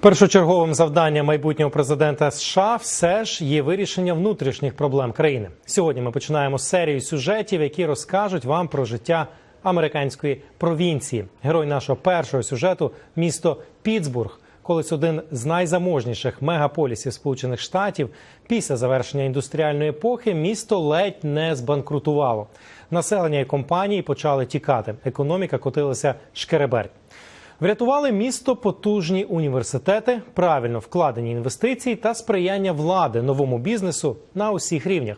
Першочерговим завданням майбутнього президента США все ж є вирішення внутрішніх проблем країни. Сьогодні ми починаємо серію сюжетів, які розкажуть вам про життя американської провінції. Герой нашого першого сюжету місто Пітсбург. Колись один з найзаможніших мегаполісів Сполучених Штатів після завершення індустріальної епохи місто ледь не збанкрутувало. Населення і компанії почали тікати. Економіка котилася шкереберть. Врятували місто потужні університети, правильно вкладені інвестиції та сприяння влади новому бізнесу на усіх рівнях.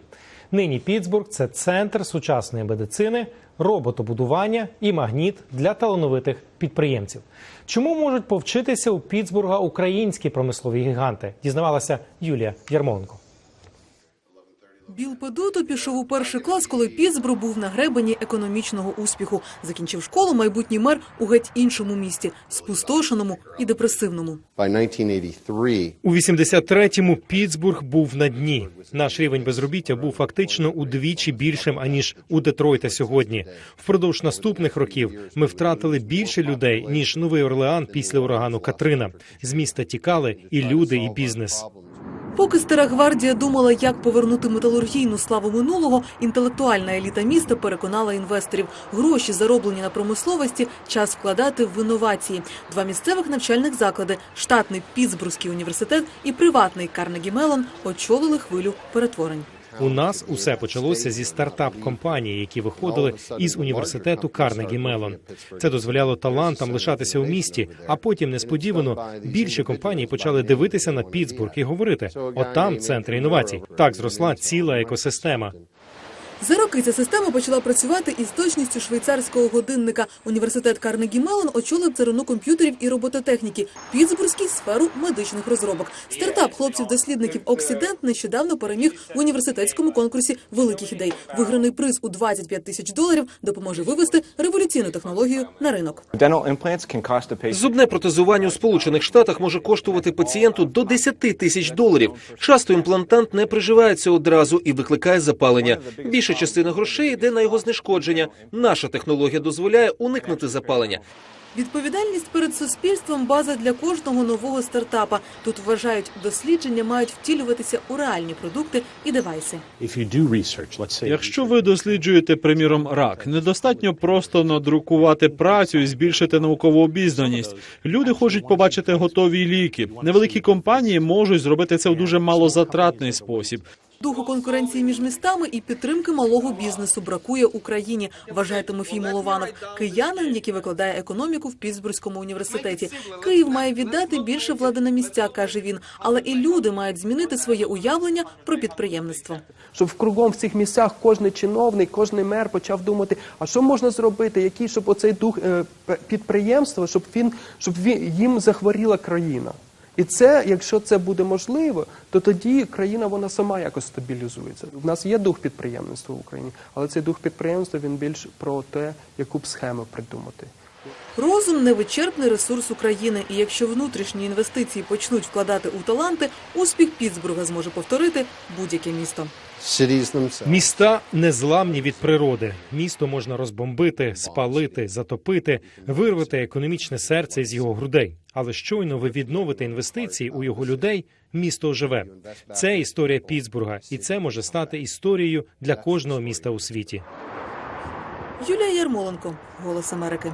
Нині Пітсбург це центр сучасної медицини, роботобудування і магніт для талановитих підприємців. Чому можуть повчитися у Пітсбурга українські промислові гіганти? Дізнавалася Юлія Ярмоленко. Біл Педуто пішов у перший клас, коли Пітсбург був на гребені економічного успіху. Закінчив школу майбутній мер у геть іншому місті, спустошеному і депресивному. By 1983, У 83-му Пітсбург був на дні. Наш рівень безробіття був фактично удвічі більшим аніж у Детройта сьогодні. Впродовж наступних років ми втратили більше людей ніж Новий Орлеан після урагану Катрина. З міста тікали і люди, і бізнес. Поки стара гвардія думала, як повернути металургійну славу минулого, інтелектуальна еліта міста переконала інвесторів. Гроші, зароблені на промисловості, час вкладати в інновації. Два місцевих навчальних заклади – штатний Пітсбурзький університет і приватний Карнегі Мелон – очолили хвилю перетворень. У нас усе почалося зі стартап компанії, які виходили із університету Карнегі Мелон. Це дозволяло талантам лишатися у місті. А потім несподівано більші компанії почали дивитися на Пітсбург і говорити: от там центр інновацій. Так зросла ціла екосистема. За роки ця система почала працювати із точністю швейцарського годинника. Університет Карнегі Мелон очолив царину комп'ютерів і робототехніки, Пітсбурзький – сферу медичних розробок. Стартап хлопців-дослідників Оксидент нещодавно переміг в університетському конкурсі великих ідей. Виграний приз у 25 тисяч доларів допоможе вивести революційну технологію на ринок. Зубне протезування у Сполучених Штатах може коштувати пацієнту до 10 тисяч доларів. Часто імплантант не приживається одразу і викликає запалення. Більша частина грошей йде на його знешкодження. Наша технологія дозволяє уникнути запалення. Відповідальність перед суспільством – база для кожного нового стартапа. Тут вважають, дослідження мають втілюватися у реальні продукти і девайси. Якщо ви досліджуєте, приміром, рак, недостатньо просто надрукувати працю і збільшити наукову обізнаність. Люди хочуть побачити готові ліки. Невеликі компанії можуть зробити це в дуже малозатратний спосіб. Духу конкуренції між містами і підтримки малого бізнесу бракує Україні, вважає Тимофій Молованов, киянин, який викладає економіку в Пітсбурзькому університеті. Київ має віддати більше влади на місця, каже він, але і люди мають змінити своє уявлення про підприємництво. щоб кругом в цих місцях кожен чиновник, кожен мер почав думати, а що можна зробити, який щоб оцей дух е, підприємства, щоб він щоб він, їм захворіла країна. І це, якщо це буде можливо, то тоді країна вона сама якось стабілізується. У нас є дух підприємництва в Україні, але цей дух підприємства він більш про те, яку б схему придумати. Розум невичерпний ресурс України, і якщо внутрішні інвестиції почнуть вкладати у таланти, успіх Пітсбурга зможе повторити будь-яке місто. Міста незламні від природи. Місто можна розбомбити, спалити, затопити, вирвати економічне серце з його грудей. Але щойно ви відновите інвестиції у його людей, місто оживе. Це історія Пітсбурга, і це може стати історією для кожного міста у світі. Юлія Ярмоленко, Голос Америки.